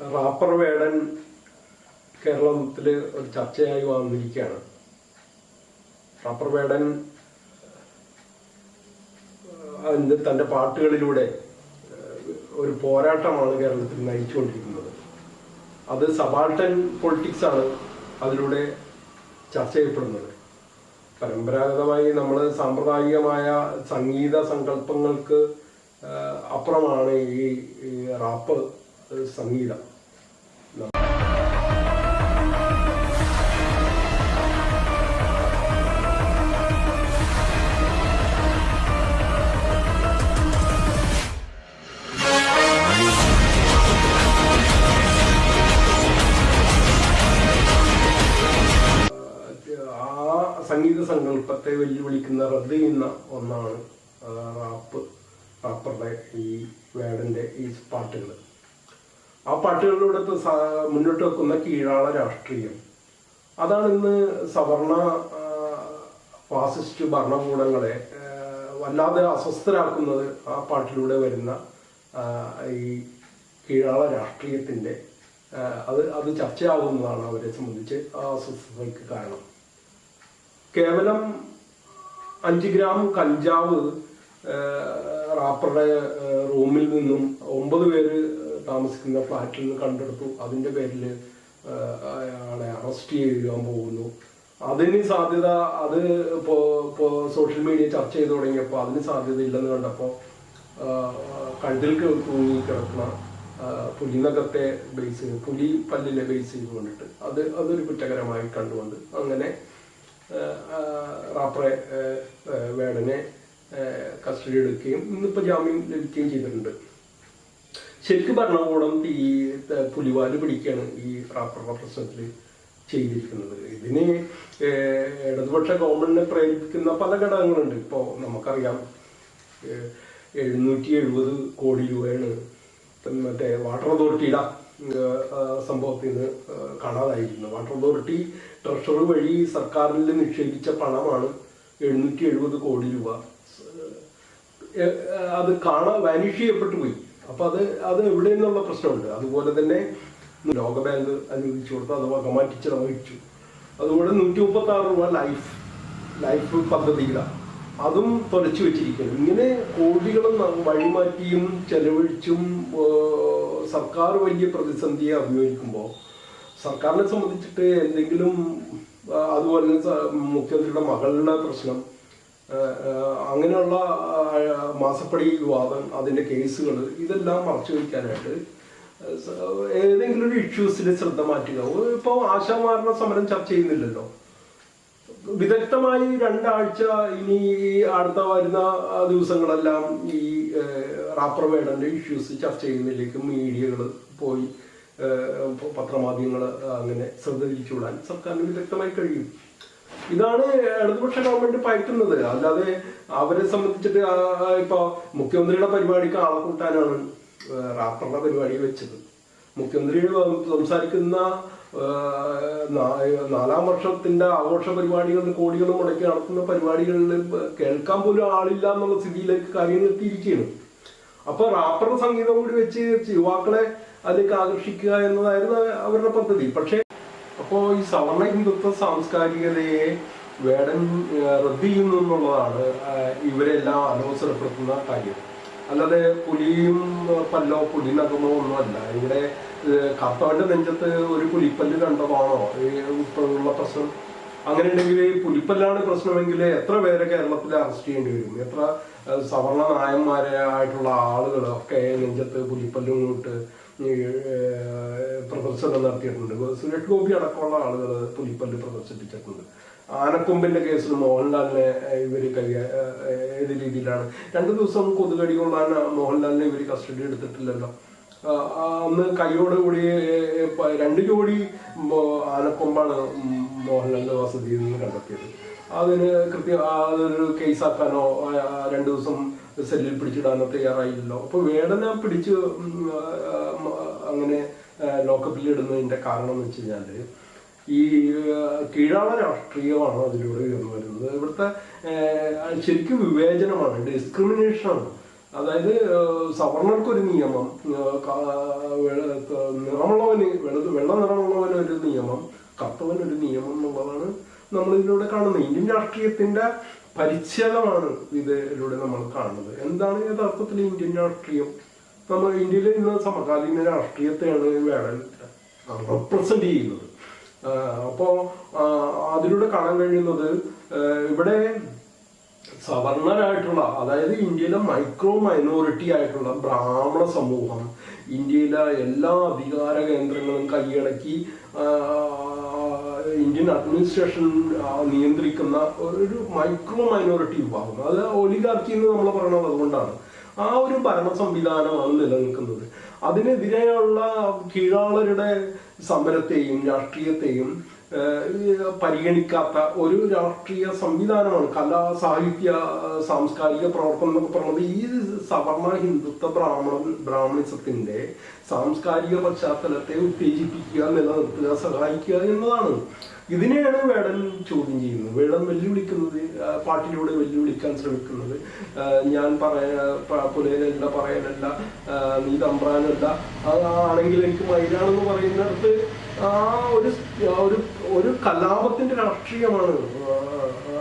Wrapper വേടൻ കേരളത്തിൽ ഒരു ചർച്ചയായി വന്നിരിക്കുകയാണ്. റാപ്പർ വേടൻ തന്റെ പാട്ടുകളിലൂടെ ഒരു പോരാട്ടമാണ് കേരളത്തിൽ നയിച്ചുകൊണ്ടിരിക്കുന്നത്. അത് സബാൾട്ടൻ പൊളിറ്റിക്സ് ആണ് അതിലൂടെ ചർച്ച ചെയ്യപ്പെടുന്നത്. പരമ്പരാഗതമായി നമ്മൾ സാമ്പ്രദായികമായ സംഗീത സങ്കല്പങ്ങൾക്ക് അപ്പുറമാണ് ഈ റാപ്പ് സംഗീതം. സംഗീത സങ്കല്പത്തെ വെല്ലുവിളിക്കുന്ന റദ്ദ് ചെയ്യുന്ന ഒന്നാണ് റാപ്പ് റാപ്പറുടെ ഈ വേടന്റെ ഈ പാട്ടുകൾ ആ പാർട്ടികളിലൂടെ മുന്നോട്ട് വെക്കുന്ന കീഴാള രാഷ്ട്രീയം. അതാണ് ഇന്ന് സവർണ ഫാസിസ്റ്റ് ഭരണകൂടങ്ങളെ വല്ലാതെ അസ്വസ്ഥരാക്കുന്നത് ആ പാട്ടിലൂടെ വരുന്ന ഈ കീഴാള രാഷ്ട്രീയത്തിന്റെ ആ, അത് അത് ചർച്ചയാകുന്നതാണ് അവരെ സംബന്ധിച്ച് ആ അസ്വസ്ഥതയ്ക്ക് കാരണം. കേവലം അഞ്ച് ഗ്രാം കഞ്ചാവ് റാപ്പറുടെ റൂമിൽ നിന്നും ഒമ്പത് പേര് താമസിക്കുന്ന ഫ്ലാറ്റിൽ നിന്ന് കണ്ടെടുത്തു. അതിന്റെ പേരിൽ അയാളെ അറസ്റ്റ് ചെയ്യാൻ പോകുന്നു. അതിന് സാധ്യത അത് ഇപ്പോൾ ഇപ്പോൾ സോഷ്യൽ മീഡിയ ചർച്ച ചെയ്ത് തുടങ്ങിയപ്പോൾ അതിന് സാധ്യത ഇല്ലെന്ന് കണ്ടപ്പോൾ കണ്ടിൽ തൂങ്ങി കിടക്കുന്ന ആ, പുലിനകത്തെ ബേസ് ചെയ്ത് പുലി പല്ലിനെ ബേസ് ചെയ്തുകൊണ്ടിട്ട് അത് അതൊരു കുറ്റകരമായി കണ്ടുകൊണ്ട് അങ്ങനെ റാപ്പറെ വേടനെ കസ്റ്റഡി എടുക്കുകയും ഇന്നിപ്പോൾ ജാമ്യം ലഭിക്കുകയും ചെയ്തിട്ടുണ്ട്. ശരിക്കും ഭരണകൂടം ഈ പുലിവാൽ പിടിക്കുകയാണ് ഈ റാപ്പറുടെ പ്രശ്നത്തിൽ ചെയ്തിരിക്കുന്നത്. ഇതിന് ഇടതുപക്ഷ ഗവൺമെന്റിനെ പ്രേരിപ്പിക്കുന്ന പല ഘടകങ്ങളുണ്ട്. ഇപ്പോൾ നമുക്കറിയാം എഴുന്നൂറ്റി എഴുപത് കോടി രൂപയാണ് മറ്റേ വാട്ടർ അതോറിറ്റിയുടെ സംഭവത്തിൽ നിന്ന് കാണാതായിരിക്കുന്നു വാട്ടർ അതോറിറ്റി ട്രഷറി വഴി സർക്കാരിൽ നിക്ഷേപിച്ച പണമാണ് എഴുന്നൂറ്റി എഴുപത് കോടി രൂപ. അത് കാണാൻ വാനിഷ് ചെയ്യപ്പെട്ടു പോയി. അപ്പൊ അത് അത് എവിടെ നിന്നുള്ള പ്രശ്നമുണ്ട്? അതുപോലെ തന്നെ ലോകബാങ്ക് അനുവദിച്ചു കൊടുത്തു അഥവാ വകമാറ്റി ചെലവഴിച്ചു അതുപോലെ നൂറ്റി മുപ്പത്തി ആറ് രൂപ ലൈഫ് ലൈഫ് പദ്ധതിയിലാണ് അതും തുലച്ചു വെച്ചിരിക്കുന്നു. ഇങ്ങനെ കോടികളും വഴിമാറ്റിയും ചെലവഴിച്ചും സർക്കാർ വലിയ പ്രതിസന്ധിയെ അഭിമുഖിക്കുമ്പോൾ സർക്കാരിനെ സംബന്ധിച്ചിട്ട് എന്തെങ്കിലും അതുപോലെ മുഖ്യമന്ത്രിയുടെ മകളുടെ പ്രശ്നം അങ്ങനെയുള്ള മാസപ്പടി വിവാദം അതിന്റെ കേസുകൾ ഇതെല്ലാം മറച്ചു വയ്ക്കാനായിട്ട് ഏതെങ്കിലും ഒരു ഇഷ്യൂസിൽ ശ്രദ്ധ മാറ്റുക. ഇപ്പോൾ ആശാമാരണ സമരം ചർച്ച ചെയ്യുന്നില്ലല്ലോ. വിദഗ്ധമായി രണ്ടാഴ്ച ഇനി അടുത്ത വരുന്ന ദിവസങ്ങളെല്ലാം ഈ റാപ്പർ വേടന്റെ ഇഷ്യൂസ് ചർച്ച ചെയ്യുന്നതിലേക്ക് മീഡിയകൾ പോയി പത്രമാധ്യമങ്ങൾ അങ്ങനെ ശ്രദ്ധ തിരിച്ചുവിടാൻ സർക്കാരിന് വിദഗ്ധമായി കഴിയും. ഇതാണ് ഇടതുപക്ഷ ഗവൺമെന്റ് പയറ്റുന്നത്. അല്ലാതെ അവരെ സംബന്ധിച്ചിട്ട് ഇപ്പൊ മുഖ്യമന്ത്രിയുടെ പരിപാടിക്ക് ആളെ കൂട്ടാനാണ് റാപ്പറുടെ പരിപാടി വെച്ചത്. മുഖ്യമന്ത്രി സംസാരിക്കുന്ന നാലാം വർഷത്തിന്റെ ആഘോഷ പരിപാടികളിൽ കോടികൾ മുടക്കി നടത്തുന്ന പരിപാടികളിൽ കേൾക്കാൻ പോലും ആളില്ല എന്നുള്ള സ്ഥിതിയിലേക്ക് കാര്യങ്ങൾ എത്തിയിരിക്കുകയാണ്. അപ്പൊ റാപ്പർ സംഗീതം കൂടി വെച്ച് യുവാക്കളെ അതിലേക്ക് ആകർഷിക്കുക എന്നതായിരുന്നു അവരുടെ പദ്ധതി. പക്ഷേ അപ്പോ ഈ സവർണ ഹിന്ദുത്വ സാംസ്കാരികതയെ വേടൻ റദ്ദ് ചെയ്യുന്നു എന്നുള്ളതാണ് ഇവരെല്ലാം അലോസരപ്പെടുത്തുന്ന കാര്യം. അല്ലാതെ പുലിയും പല്ലോ പല്ലോ പുലിനകമോ ഒന്നുമല്ല. ഇവിടെ കർത്താവിന്റെ നെഞ്ചത്ത് ഒരു പുലിപ്പല്ല് കണ്ടതാണോ? ഇപ്പോഴുള്ള പ്രശ്നം. അങ്ങനെ ഉണ്ടെങ്കിൽ പുലിപ്പല്ലാണ് പ്രശ്നമെങ്കിൽ എത്ര പേരെ കേരളത്തിൽ അറസ്റ്റ് ചെയ്യേണ്ടി വരും? എത്ര സവർണ നായന്മാരെ ആയിട്ടുള്ള ആളുകൾ ഒക്കെ നെഞ്ചത്ത് പുലിപ്പല്ലും പ്രദർശനം നടത്തിയിട്ടുണ്ട്. സുരേഷ് ഗോപി അടക്കമുള്ള ആളുകൾ പുലിപ്പല്ല് പ്രദർശിപ്പിച്ചിട്ടുണ്ട്. ആനക്കൊമ്പിന്റെ കേസിൽ മോഹൻലാലിനെ ഇവർ കൈ ഏത് രീതിയിലാണ്? രണ്ടു ദിവസം കൊതുകടി കൊള്ളാൻ മോഹൻലാലിനെ ഇവർ കസ്റ്റഡി എടുത്തിട്ടില്ലല്ലോ. അന്ന് കൈയോടുകൂടി രണ്ട് ജോഡി ആനക്കൊമ്പാണ് മോഹൻലാലിന്റെ വസതിയിൽ നിന്ന് കണ്ടെത്തിയത്. അതിന് കൃത്യ അതൊരു കേസാക്കാനോ രണ്ടു ദിവസം സെല്ലിൽ പിടിച്ചിടാനോ തയ്യാറായില്ലല്ലോ. അപ്പൊ ഞാൻ പിടിച്ച് അങ്ങനെ ലോക്കപ്പിൽ ഇടുന്നതിന്റെ കാരണം എന്ന് വെച്ച് കഴിഞ്ഞാൽ ഈ കീഴാള രാഷ്ട്രീയമാണ് അതിലൂടെ ഉയർന്നു വരുന്നത്. ഇവിടുത്തെ ശരിക്കും വിവേചനമാണ് ഡിസ്ക്രിമിനേഷനാണ് അതായത് സവർണർക്കൊരു നിയമം നിറമുള്ളവന് വെള്ള വെള്ള നിറമുള്ളവന് ഒരു നിയമം കത്തവനൊരു നിയമം എന്നുള്ളതാണ് നമ്മളിതിലൂടെ കാണുന്നത്. ഇന്ത്യൻ രാഷ്ട്രീയത്തിന്റെ പരിച്ഛേദമാണ് ഇതിലൂടെ നമ്മൾ കാണുന്നത്. എന്താണ് യഥാർത്ഥത്തിൽ ഇന്ത്യൻ രാഷ്ട്രീയം? നമ്മൾ ഇന്ത്യയിലെ ഇന്ന് സമകാലീന രാഷ്ട്രീയത്തെയാണ് വേണം റെപ്രസെന്റ് ചെയ്യുന്നത്. അപ്പോൾ അപ്പോ അതിലൂടെ കാണാൻ കഴിയുന്നത് ഇവിടെ സവർണരായിട്ടുള്ള അതായത് ഇന്ത്യയിലെ മൈക്രോ മൈനോറിറ്റി ആയിട്ടുള്ള ബ്രാഹ്മണ സമൂഹം ഇന്ത്യയിലെ എല്ലാ അധികാര കേന്ദ്രങ്ങളും കൈയടക്കി ഇന്ത്യൻ അഡ്മിനിസ്ട്രേഷൻ നിയന്ത്രിക്കുന്ന ഒരു മൈക്രോ മൈനോറിറ്റി വിഭാഗം. അത് ഒലിഗാർക്കി എന്ന് നമ്മൾ പറയുന്നത് അതുകൊണ്ടാണ്. ആ ഒരു ഭരണ സംവിധാനമാണ് നിലനിൽക്കുന്നത്. അതിനെതിരെയുള്ള കീഴാളരുടെ സമരത്തെയും രാഷ്ട്രീയത്തെയും പരിഗണിക്കാത്ത ഒരു രാഷ്ട്രീയ സംവിധാനമാണ് കലാ സാഹിത്യ സാംസ്കാരിക പ്രവർത്തനം എന്നൊക്കെ പറയുന്നത് ഈ സവർണ ഹിന്ദുത്വ ബ്രാഹ്മണ ബ്രാഹ്മണിസത്തിന്റെ സാംസ്കാരിക പശ്ചാത്തലത്തെ ഉത്തേജിപ്പിക്കുക നിലനിർത്തുക സഹായിക്കുക എന്നതാണ്. ഇതിനെയാണ് വേടൻ ചോദ്യം ചെയ്യുന്നത്. വേടൻ വെല്ലുവിളിക്കുന്നത് പാട്ടിലൂടെ വെല്ലുവിളിക്കാൻ ശ്രമിക്കുന്നത്. ഞാൻ പറയാ പുലയനല്ല പറയാനല്ല നീ തമ്പ്രാനല്ല അതാണെങ്കിൽ എനിക്ക് മയിലാണെന്ന് പറയുന്നിടത്ത് ആ ഒരു ഒരു കലാപത്തിന്റെ രാഷ്ട്രീയമാണ്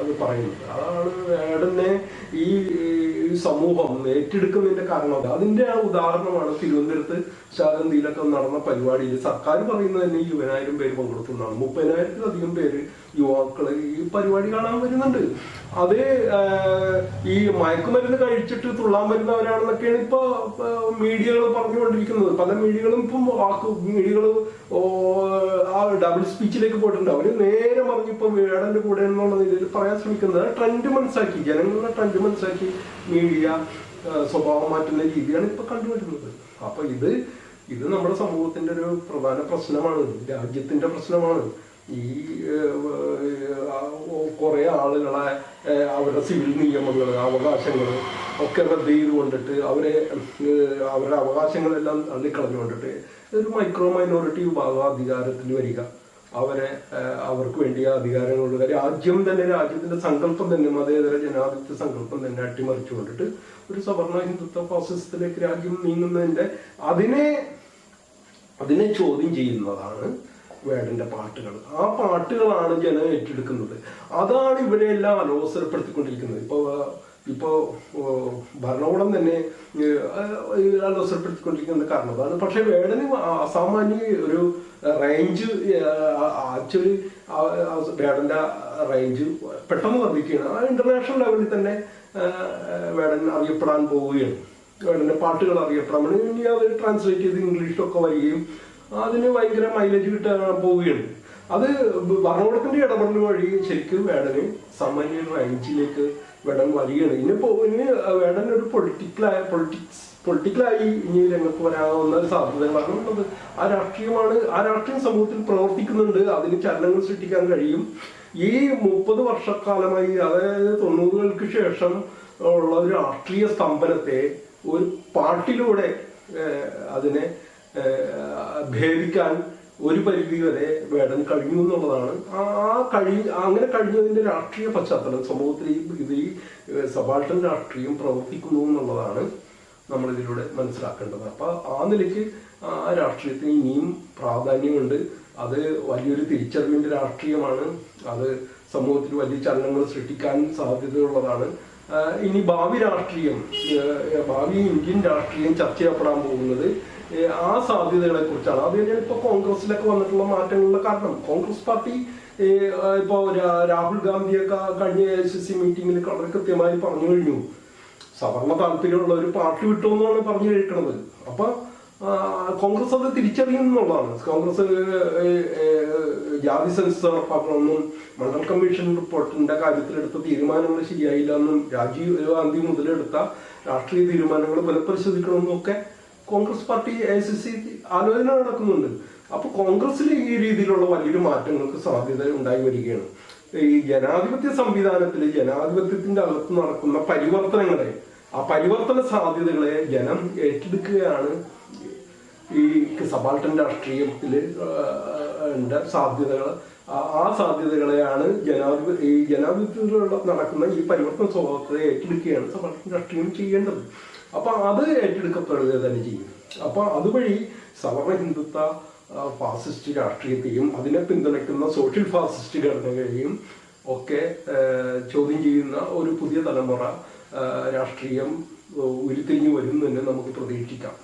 അത് പറയുന്നത്. അതാണ് വേടനെ ഈ സമൂഹം ഏറ്റെടുക്കുന്നതിന്റെ കാരണം അത്. അതിന്റെ ആ ഉദാഹരണമാണ് തിരുവനന്തപുരത്ത് ശാകന്തിയിലൊക്കെ നടന്ന പരിപാടിയിൽ സർക്കാർ പറയുന്നത് തന്നെ ഇരുപതിനായിരം പേര് പങ്കെടുക്കുന്നതാണ് മുപ്പതിനായിരത്തിലധികം പേര് യുവാക്കൾ ഈ പരിപാടി കാണാൻ വരുന്നുണ്ട്. അത് ഈ മയക്കുമരുന്ന് കഴിച്ചിട്ട് തുള്ളാൻ വരുന്നവരാണെന്നൊക്കെയാണ് ഇപ്പൊ മീഡിയകൾ പറഞ്ഞുകൊണ്ടിരിക്കുന്നത്. പല മീഡിയകളും ഇപ്പം വാക്ക് മീഡിയകൾ ആ ഡബിൾ സ്പീച്ചിലേക്ക് പോയിട്ടുണ്ട്. അവർ നേരെ പറഞ്ഞിപ്പോ വേടന്റെ കൂടെ എന്നുള്ള നിലയിൽ പറയാൻ ശ്രമിക്കുന്നത് ട്രെൻഡ് മനസ്സാക്കി ജനങ്ങളുടെ ട്രെൻഡ് മനസ്സിലാക്കി മീഡിയ സ്വഭാവം മാറ്റുന്ന രീതിയാണ് ഇപ്പൊ കണ്ടുവരുന്നത്. അപ്പൊ ഇത് ഇത് നമ്മുടെ സമൂഹത്തിന്റെ ഒരു പ്രധാന പ്രശ്നമാണ് രാജ്യത്തിന്റെ പ്രശ്നമാണ്. ഈ കുറെ ആളുകളെ അവരുടെ സിവിൽ നിയമങ്ങൾ അവകാശങ്ങൾ ഒക്കെ റദ്ദ് ചെയ്ത് കൊണ്ടിട്ട് അവരെ അവരുടെ അവകാശങ്ങളെല്ലാം തള്ളിക്കളഞ്ഞുകൊണ്ടിട്ട് ഒരു മൈക്രോ മൈനോറിറ്റി വിഭാഗം അധികാരത്തിൽ വരിക. അവരെ അവർക്ക് വേണ്ടിയ അധികാരങ്ങളുള്ള കാര്യം രാജ്യം തന്നെ രാജ്യത്തിന്റെ സങ്കല്പം തന്നെ മതേതര ജനാധിപത്യ സങ്കല്പം തന്നെ അട്ടിമറിച്ചു കൊണ്ടിട്ട് ഒരു സവർണ ഹിന്ദുത്വ ഫാസിസത്തിലേക്ക് രാജ്യം നീങ്ങുന്നതിന്റെ അതിനെ അതിനെ ചോദ്യം ചെയ്യുന്നതാണ് വേടന്റെ പാട്ടുകൾ. ആ പാട്ടുകളാണ് ജനം ഏറ്റെടുക്കുന്നത്. അതാണ് ഇവരെല്ലാം അലോസരപ്പെടുത്തിക്കൊണ്ടിരിക്കുന്നത് ഇപ്പൊ ആ, ഇപ്പോ ഭരണകൂടം തന്നെ അലോസരപ്പെടുത്തിക്കൊണ്ടിരിക്കുന്നത് കാരണം അത് പക്ഷെ വേടന് അസാമാന്യ ഒരു റേഞ്ച് ആക്ച്വലി വേടന്റെ റേഞ്ച് പെട്ടെന്ന് വർദ്ധിക്കുകയാണ്. ആ ഇന്റർനാഷണൽ ലെവലിൽ തന്നെ വേടൻ അറിയപ്പെടാൻ പോവുകയാണ്. വേടന്റെ പാട്ടുകൾ അറിയപ്പെടാൻ ഇനി അത് ട്രാൻസ്ലേറ്റ് ചെയ്ത് ഇംഗ്ലീഷിലൊക്കെ വരികയും അതിന് ഭയങ്കര മൈലേജ് കിട്ടാൻ പോവുകയാണ്. അത് ഭരണകൂടത്തിന്റെ ഇടപെടൽ വഴി ശരിക്കും വേടന് സാമാന്യ റേഞ്ചിലേക്ക് വേടൻ വരികയാണ്. ഇനിയിപ്പോ ഇനി വേടൻ ഒരു പൊളിറ്റിക്കലായ പൊളിറ്റിക്സ് പൊളിറ്റിക്കലായി ഇനി രംഗത്ത് വരാവുന്ന ഒരു സാധ്യത. കാരണം അത് ആ രാഷ്ട്രീയമാണ് ആ രാഷ്ട്രീയം സമൂഹത്തിൽ പ്രവർത്തിക്കുന്നുണ്ട്. അതിന് ചലനങ്ങൾ സൃഷ്ടിക്കാൻ കഴിയും. ഈ മുപ്പത് വർഷക്കാലമായി അതായത് തൊണ്ണൂറുകൾക്ക് ശേഷം ഉള്ള ഒരു രാഷ്ട്രീയ സ്തംഭനത്തെ ഒരു പാട്ടിലൂടെ അതിനെ ഭേദിക്കാൻ ഒരു പരിധി വരെ വേടൻ കഴിഞ്ഞു എന്നുള്ളതാണ്. ആ കഴി അങ്ങനെ കഴിഞ്ഞതിന്റെ രാഷ്ട്രീയ പശ്ചാത്തലം സമൂഹത്തിൽ ഈ സബാൾട്ടൻ രാഷ്ട്രീയം പ്രവർത്തിക്കുന്നു എന്നുള്ളതാണ് നമ്മൾ ഇതിലൂടെ മനസ്സിലാക്കേണ്ടത്. അപ്പൊ ആ നിലയ്ക്ക് ആ രാഷ്ട്രീയത്തിന് ഇനിയും പ്രാധാന്യമുണ്ട്. അത് വലിയൊരു തിരിച്ചറിവിന്റെ രാഷ്ട്രീയമാണ്. അത് സമൂഹത്തിൽ വലിയ ചലനങ്ങൾ സൃഷ്ടിക്കാൻ സാധ്യതയുള്ളതാണ്. ഇനി ഭാവി രാഷ്ട്രീയം ഭാവി ഇന്ത്യൻ രാഷ്ട്രീയം ചർച്ച ചെയ്യപ്പെടാൻ പോകുന്നത് ആ സാധ്യതകളെ കുറിച്ചാണ് അത് തന്നെയാണ് ഇപ്പൊ കോൺഗ്രസിലൊക്കെ വന്നിട്ടുള്ള മാറ്റങ്ങളുടെ കാരണം. കോൺഗ്രസ് പാർട്ടി ഇപ്പൊ രാഹുൽ ഗാന്ധിയൊക്കെ കഴിഞ്ഞ എ സി സി മീറ്റിംഗിൽ വളരെ കൃത്യമായി പറഞ്ഞു കഴിഞ്ഞു. സവർണ താല്പര്യമുള്ള ഒരു പാർട്ടി വിട്ടു എന്നാണ് പറഞ്ഞു കേൾക്കുന്നത്. അപ്പൊ കോൺഗ്രസ് അത് തിരിച്ചറിയുന്നുള്ളതാണ് കോൺഗ്രസ് ജാതി സെൻസസ് നടപ്പാക്കണമെന്നും മണ്ഡൽ കമ്മീഷൻ റിപ്പോർട്ടിന്റെ കാര്യത്തിൽ എടുത്ത തീരുമാനങ്ങൾ ശരിയായില്ല എന്നും രാജീവ് ഗാന്ധി മുതലെടുത്ത രാഷ്ട്രീയ തീരുമാനങ്ങൾ പുനഃപരിശോധിക്കണമെന്നും ഒക്കെ Congress party A C C ആലോചന നടക്കുന്നുണ്ട്. അപ്പൊ കോൺഗ്രസിൽ ഈ രീതിയിലുള്ള വലിയൊരു മാറ്റങ്ങൾക്ക് സാധ്യത ഉണ്ടായി വരികയാണ്. ഈ ജനാധിപത്യ സംവിധാനത്തിൽ ജനാധിപത്യത്തിന്റെ അകത്ത് നടക്കുന്ന പരിവർത്തനങ്ങളെ ആ പരിവർത്തന സാധ്യതകളെ ജനം ഏറ്റെടുക്കുകയാണ് ഈ സബാൾട്ടൻ രാഷ്ട്രീയത്തിൽ ഉണ്ട് സാധ്യതകൾ ആ സാധ്യതകളെയാണ് ജനാധിപത്യ ഈ ജനാധിപത്യത്തിലുള്ള നടക്കുന്ന ഈ പരിവർത്തന സ്വഭാവത്തെ ഏറ്റെടുക്കുകയാണ് സബാൾട്ടൻ രാഷ്ട്രീയം ചെയ്യേണ്ടത്. അപ്പൊ അത് ഏറ്റെടുക്കപ്പെടുക തന്നെ ചെയ്യും. അപ്പൊ അതുവഴി സവർണ ഹിന്ദുത്വ ഫാസിസ്റ്റ് രാഷ്ട്രീയത്തെയും അതിനെ പിന്തുണയ്ക്കുന്ന സോഷ്യൽ ഫാസിസ്റ്റ് ഘടനകളെയും ഒക്കെ ചോദ്യം ചെയ്യുന്ന ഒരു പുതിയ തലമുറ രാഷ്ട്രീയം ഉരുത്തിരിഞ്ഞു വരും എന്ന് നമുക്ക് പ്രതീക്ഷിക്കാം.